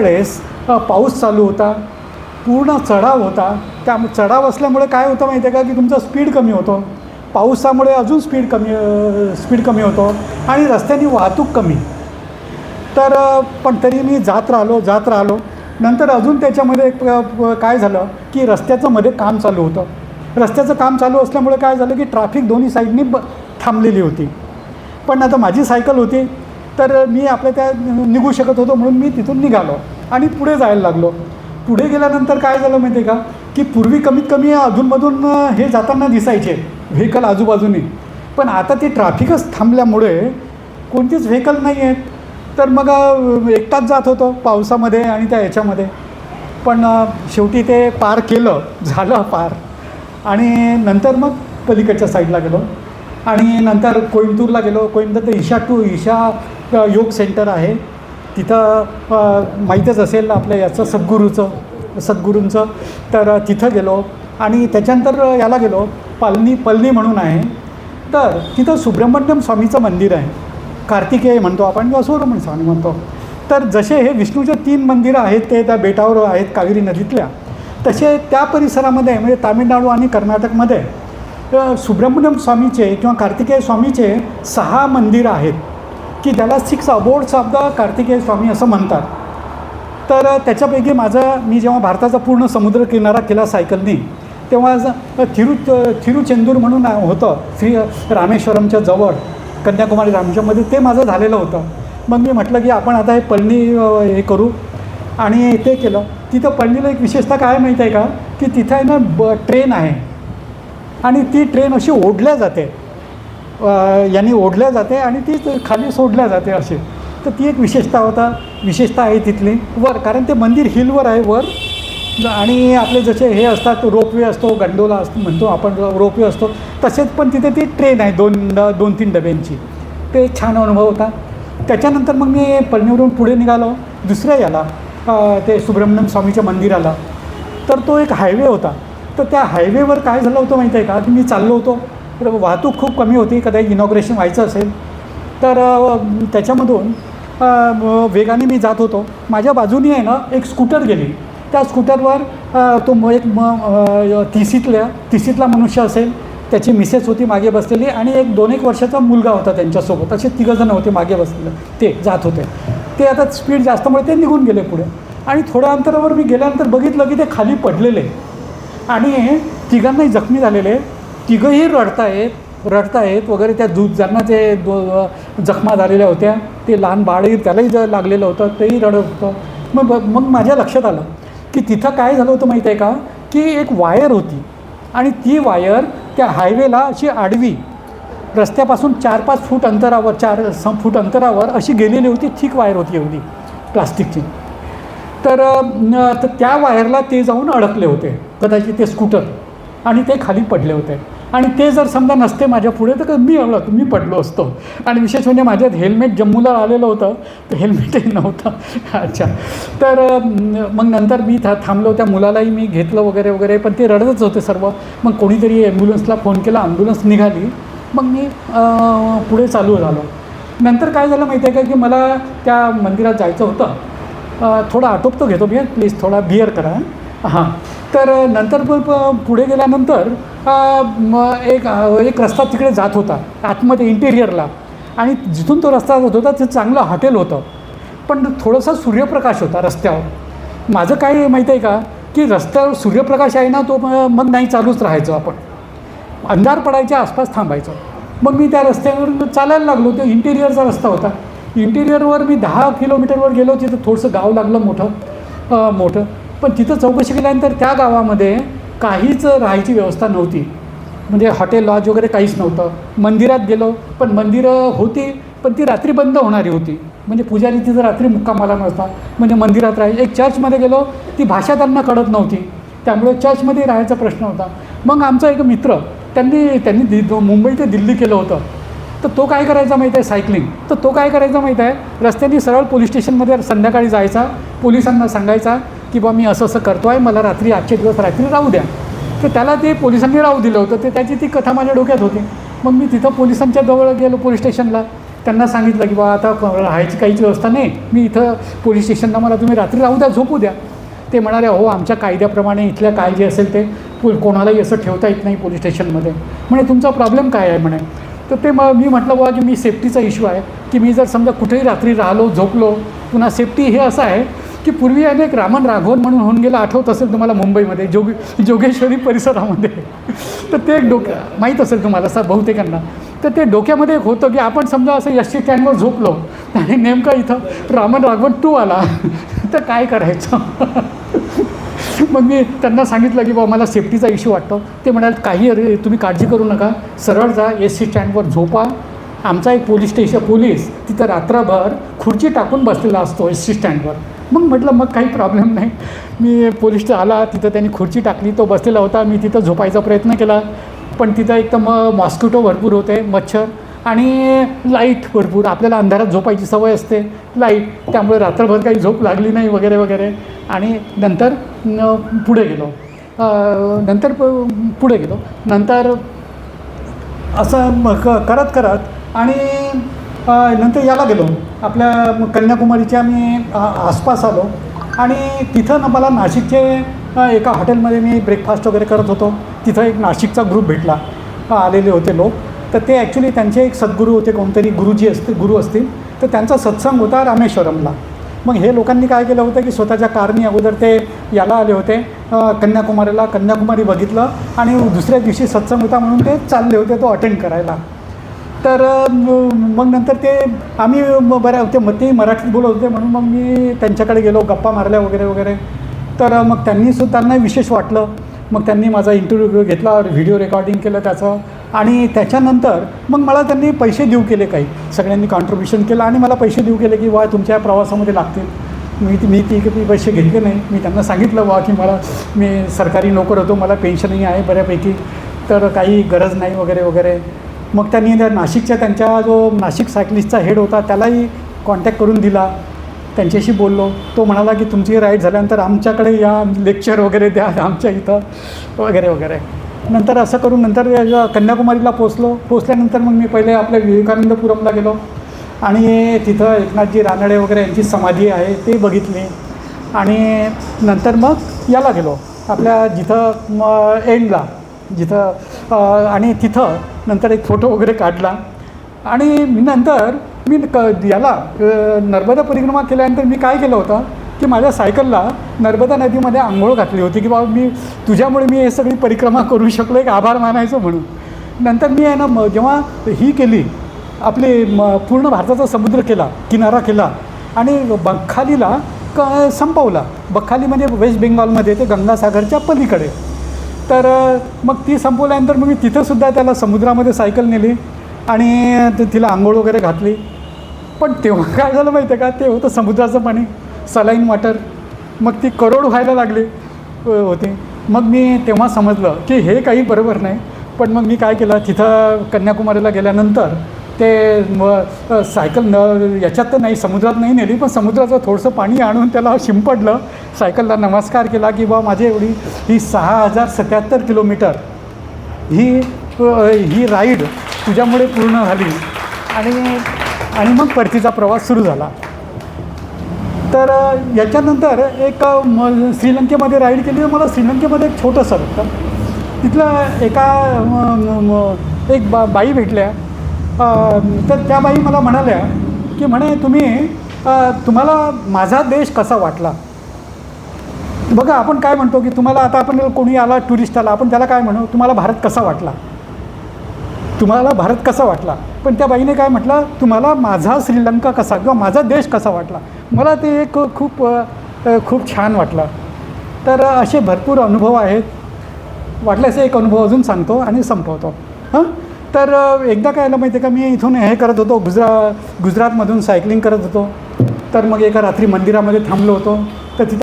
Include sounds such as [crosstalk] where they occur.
वेळेस पाऊस चालू होता पूर्ण चढाव होता. त्या चढाव असल्यामुळे काय होतं माहिती आहे का की तुमचा स्पीड कमी होतो. पावसामुळे अजून स्पीड कमी स्पीड कमी होतो आणि रस्त्याने वाहतूक कमी. तर पण तरी मी जात राहिलो जात राहिलो. नंतर अजून त्याच्यामध्ये एक, काय झालं की रस्त्याचं मध्ये काम चालू होतं. रस्त्याचं काम चालू असल्यामुळे काय झालं की ट्रॅफिक दोन्ही साईडनी ब थांबलेली होती. पण आता माझी सायकल होती. तर मी आपल्या त्या निघू शकत होतो म्हणून मी तिथून निघालो आणि पुढे जायला लागलो. पुढे गेल्यानंतर काय झालं माहिती आहे का? की पूर्वी कमीत कमी अधूनमधून हे जाताना दिसायचे व्हेकल आजूबाजूनी. पण आता ते ट्रॅफिकच थांबल्यामुळे कोणतीच व्हेकल नाही आहेत तर मग एकटाच जात होतो पावसामध्ये आणि त्या ह्याच्यामध्ये पण शेवटी ते पार केलं. झालं पार. आणि नंतर मग पलीकडच्या साईडला गेलो. आणि नंतर कोइंबतूरला गेलो. कोइंबतूर ईशा टू ईशा योग सेंटर आहे. तिथं माहीतच असेल आपल्या याचं सद्गुरूचं सद्गुरूंचं. तर तिथं गेलो आणि त्याच्यानंतर याला गेलो. पालनी पलनी म्हणून आहे. तर तिथं सुब्रमण्यम स्वामीचं मंदिर आहे. कार्तिकेय म्हणतो आपण किंवा सुब्रमण्य स्वामी म्हणतो. तर जसे हे विष्णूचे तीन मंदिरं आहेत ते त्या बेटावर आहेत कावेरी नदीतल्या. तसे त्या परिसरामध्ये म्हणजे तामिळनाडू आणि कर्नाटकमध्ये सुब्रमण्यम सुब्रह्मण्यम स्वामीचे किंवा कार्तिकेय स्वामीचे सहा मंदिरं आहेत. की ज्याला six abodes of the Kartikeya Swami असं म्हणतात. तर त्याच्यापैकी माझं मी जेव्हा भारताचा पूर्ण समुद्र किनारा केला सायकलनी तेव्हा थिरु थिरुचेंदूर म्हणून होतं श्री रामेश्वरमच्या जवळ कन्याकुमारी रामच्यामध्ये ते माझं झालेलं होतं. मग मी म्हटलं की आपण आता हे पळणी हे करू. आणि ते केलं. तिथं पळणीला एक विशेषता काय माहीत आहे का? की तिथं आहे ना ब ट्रेन आहे. आणि ती ट्रेन अशी ओढल्या जाते. यांनी ओढल्या जाते आणि ती खाली सोडल्या जाते असे. तर ती एक विशेषता होता. विशेषता आहे तिथली. वर कारण ते मंदिर हिलवर आहे वर. आणि आपले जसे हे असतात रोपवे असतो गंडोला असतो म्हणतो आपण रोपवे असतो तसेच पण तिथे ती ट्रेन आहे दोन ड- दोन तीन डब्यांची. ते एक छान अनुभव होता. त्याच्यानंतर मग मी पळणीवरून पुढे निघालो. दुसऱ्या याला ते सुब्रमण्यम स्वामीच्या मंदिराला. तर तो एक हायवे होता. तर त्या हायवेवर काय झालं होतं माहीत आहे का? की मी चाललो होतो. तर वाहतूक खूप कमी होती कदाचित इनॉग्रेशन व्हायचं असेल. तर त्याच्यामधून वेगाने मी जात होतो. माझ्या बाजूनी आहे ना एक स्कूटर गेली. त्या स्कूटरवर तो म- एक म तिसीतल्या तिसीतला मनुष्य असेल. त्याची मिसेस होती मागे बसलेली आणि एक दोन एक वर्षाचा मुलगा होता त्यांच्यासोबत. असे तिघंजणं होते मागे बसलेले. ते जात होते. ते आता स्पीड जास्तमुळे ते निघून गेले पुढे. आणि थोड्या अंतरावर मी गेल्यानंतर बघितलं की ते खाली पडलेले. आणि तिघांनाही जखमी झालेले. तिघंही रडतायत रडतायत वगैरे त्या दू ज्यांना ते दो जखमा झालेल्या होत्या ते लहान बाळही त्यालाही जर लागलेलं होतं तेही रडत होतं. मग मग माझ्या लक्षात आलं की तिथं काय झालं होतं माहीत आहे का? की एक वायर होती आणि ती वायर त्या हायवेला अशी आडवी रस्त्यापासून चार पाच फूट अंतरावर चार स फूट अंतरावर अशी गेलेली होती थिक वायर होती एवढी प्लास्टिकची. तर तर त्या वायरला ते जाऊन अडकले होते कदाचित ते स्कूटर आणि ते खाली पडले होते. आणि ते जर समजा नसते माझ्या पुढे तर मी एवढं मी पडलो असतो. आणि विशेष म्हणजे माझ्यात हेल्मेट जम्मूला आलेलं होतं तर हेल्मेटही नव्हतं. अच्छा. तर मग नंतर मी था थांबलो त्या मुलालाही मी घेतलं वगैरे वगैरे पण ते रडतच होते सर्व. मग कोणीतरी ॲम्ब्युलन्सला फोन केला ॲम्ब्युलन्स निघाली. मग मी पुढे चालू झालो. नंतर काय झालं माहिती आहे का की मला त्या मंदिरात जायचं होतं. थोडा आटोपतो घेतो मी प्लीज थोडा बिअर करा हां. तर नंतर प- पुढे गेल्यानंतर एक एक रस्ता तिकडे जात होता आतमध्ये इंटेरियरला आणि जिथून तो रस्ता जात होता ते चांगलं हॉटेल होतं. पण थोडासा सूर्यप्रकाश होता रस्त्यावर. माझं काय माहिती आहे का? की रस्त्यावर सूर्यप्रकाश आहे ना तो मग नाही चालूच राहायचो आपण. अंधार पडायच्या आसपास थांबायचं. मग मी त्या रस्त्यावर चालायला लागलो तो इंटेरियरचा रस्ता होता. इंटेरियरवर मी दहा किलोमीटरवर गेलो तिथं थोडंसं गाव लागलं मोठं. मोठं. पण तिथं चौकशी केल्यानंतर त्या गावामध्ये काहीच राहायची व्यवस्था नव्हती. म्हणजे हॉटेल लॉज वगैरे काहीच नव्हतं. मंदिरात गेलो पण मंदिरं होती पण ती रात्री बंद होणारी होती. म्हणजे पुजारी तिथं रात्री मुक्कामाला नसता म्हणजे मंदिरात राहायची एक चर्चमध्ये गेलो ती भाषा त्यांना कळत नव्हती. त्यामुळे चर्चमध्ये राहायचा प्रश्न होता. मग आमचा एक मित्र त्यांनी त्यांनी दि मुंबई ते दिल्ली केलं होतं. तर तो काय करायचा माहीत आहे? सायकलिंग. तर तो काय करायचा माहीत आहे? रस्त्याने सरळ पोलीस स्टेशनमध्ये संध्याकाळी जायचा पोलिसांना सांगायचा की बा मी असं असं करतो आहे मला रात्री आजचे दिवस रात्री राहू द्या. तर त्याला ते पोलिसांनी राहू दिलं होतं. ते त्याची ती कथा माझ्या डोक्यात होती. मग मी तिथं पोलिसांच्या जवळ गेलो पोलीस स्टेशनला. त्यांना सांगितलं की बा आता राहायची काहीच व्यवस्था नाही. मी इथं पोलीस स्टेशनला मला तुम्ही रात्री राहू द्या झोपू द्या. ते म्हणाले हो आमच्या कायद्याप्रमाणे इथल्या काय जे असेल ते कोणालाही असं ठेवता येत नाही पोलीस स्टेशनमध्ये. म्हणे तुमचा प्रॉब्लेम काय आहे? म्हणे. तर ते मग मी म्हटलं बुवा की मी सेफ्टीचा इश्यू आहे. की मी जर समजा कुठेही रात्री राहिलो झोपलो पुन्हा सेफ्टी हे असं आहे की पूर्वी अनेक रामन राघवन म्हणून होऊन गेलं आठवत असेल तुम्हाला मुंबईमध्ये जोग जोगेश्वरी परिसरामध्ये. तर ते एक डोक्या माहीत असेल तुम्हाला सर बहुतेकांना. तर ते डोक्यामध्ये एक होतं की आपण समजा असं एस टी स्टँडवर झोपलो आणि नेमकं इथं रामन राघवन टू आला तर काय करायचं? मग मी त्यांना सांगितलं की बाबा मला सेफ्टीचा इश्यू वाटतो. ते म्हणाले काही अरे तुम्ही काळजी करू नका. सरळ जा एस सी स्टँडवर झोपा. आमचा एक पोलीस स्टेशन पोलीस तिथं रात्रभर खुर्ची टाकून बसलेला असतो एस सी स्टँडवर मग म्हटलं मग काही प्रॉब्लेम नाही. मी पोलीस आला तिथं त्यांनी खुर्ची टाकली तो बसलेला होता. मी तिथं झोपायचा प्रयत्न केला. पण तिथं एक तर मग मॉस्किटो भरपूर होते मच्छर आणि लाइट भरपूर. आपल्याला अंधारात झोपायची सवय असते. लाइट त्यामुळे रात्रभर काही झोप लागली नाही वगैरे वगैरे. आणि नंतर पुढे गेलो. नंतर पुढे गेलो. नंतर असं क करत करत आणि नंतर याला गेलो. आपल्या कन्याकुमारीच्या मी आसपास आलो. आणि तिथं ना मला नाशिकचे एका हॉटेलमध्ये मी ब्रेकफास्ट वगैरे करत होतो. तिथं एक नाशिकचा ग्रुप भेटला. आलेले होते लोक. तर ते ॲक्च्युली त्यांचे एक सद्गुरू होते कोणतरी गुरुजी असते गुरु असतील. तर त्यांचा सत्संग होता रामेश्वरमला. मग हे लोकांनी काय केलं होतं की स्वतःच्या कारनी अगोदर ते याला आले होते कन्याकुमारीला. कन्याकुमारी बघितलं आणि दुसऱ्या दिवशी सत्संग होता म्हणून ते चालले होते तो अटेंड करायला. तर मग नंतर ते आम्ही बऱ्या ते मग ते मराठीत बोलत होते म्हणून मग मी त्यांच्याकडे गेलो गप्पा मारल्या वगैरे वगैरे. तर मग त्यांनी सुद्धा त्यांना विशेष वाटलं. मग त्यांनी माझा इंटरव्ह्यू घेतला व्हिडिओ रेकॉर्डिंग केलं त्याचं. आणि त्याच्यानंतर मग मला त्यांनी पैसे देऊ केले काही. सगळ्यांनी कॉन्ट्रीब्युशन केलं आणि मला पैसे देऊ केले की वा तुमच्या या प्रवासामध्ये लागतील. मी ती मी ती ती पैसे घेतले नाही. मी त्यांना सांगितलं वा की मला मी सरकारी नोकर होतो मला पेन्शनही आहे बऱ्यापैकी. तर काही गरज नाही वगैरे वगैरे. मग त्यांनी त्या नाशिकच्या त्यांच्या जो नाशिक सायकलिस्टचा हेड होता त्यालाही कॉन्टॅक्ट करून दिला. त्यांच्याशी बोललो. तो म्हणाला की तुमची राईड झाल्यानंतर आमच्याकडे या लेक्चर वगैरे द्या आमच्या इथं वगैरे वगैरे. नंतर असं करून नंतर कन्याकुमारीला पोचलो पोचल्यानंतर मग मी पहिले आपल्या विवेकानंदपुरमला गेलो. आणि तिथं एकनाथजी रानडे वगैरे यांची समाधी आहे ते बघितली. आणि नंतर मग याला गेलो. आपल्या जिथं मग एंडला जिथं आणि तिथं नंतर एक फोटो वगैरे काढला. आणि मी नंतर मी क याला नर्मदा परिक्रमा केल्यानंतर मी काय केलं होतं की माझ्या सायकलला नर्मदा नदीमध्ये आंघोळ घातली होती की बाबा मी तुझ्यामुळे मी हे सगळी परिक्रमा करू शकलो एक आभार मानायचो म्हणून. नंतर मी आहे ना म जेव्हा ही केली आपली म पूर्ण भारताचा समुद्र केला किनारा केला आणि बखालीला क संपवला. बखाली म्हणजे वेस्ट बेंगॉलमध्ये ते गंगासागरच्या पलीकडे. तर मग ती संपवल्यानंतर मग मी तिथंसुद्धा त्याला समुद्रामध्ये सायकल नेली आणि तिला आंघोळ वगैरे घातली. पण तेव्हा [laughs] काय झालं माहिती आहे का? ते होतं समुद्राचं पाणी सलाईन वॉटर. मग ती करोड व्हायला लागली होती. मग मी तेव्हा समजलं की हे काही बरोबर नाही. पण मग मी काय केलं? तिथं कन्याकुमारीला गेल्यानंतर ते मग सायकल न याच्यात तर नाही समुद्रात नाही नेली पण समुद्राचं थोडंसं पाणी आणून त्याला शिंपडलं. सायकलला नमस्कार केला की बा माझी एवढी ही सहा हजार सत्याहत्तर किलोमीटर ही ही राईड तुझ्यामुळे पूर्ण झाली. आणि आणि मग परतीचा प्रवास सुरू झाला. तर याच्यानंतर एक म श्रीलंकेमध्ये राईड केली. मला श्रीलंकेमध्ये एक छोटंसं होतं. तिथलं एका म- म- एक बा बाई भेटल्या. तर त्या बाई मला म्हणाल्या की म्हणे तुम्ही तुम्हाला माझा देश कसा वाटला? बघा आपण काय म्हणतो की तुम्हाला आता आपण कोणी आला टुरिस्ट आला आपण त्याला काय म्हणू? तुम्हाला भारत कसा वाटला? तुम्हाला भारत कसा वाटला? पण त्या बाईने काय म्हटलं तुम्हाला माझा श्रीलंका कसा किंवा माझा देश कसा वाटला? मला ते एक खूप खूप छान वाटलं. तर असे भरपूर अनुभव आहेत. वाटल्यास एक अनुभव अजून सांगतो आणि संपवतो. हां? तर एकदा काय आलं माहिती आहे का? मी इथून हे करत होतो गुजरा गुजरातमधून सायकलिंग करत होतो. तर मग एका रात्री मंदिरामध्ये थांबलो होतो. तर तिथं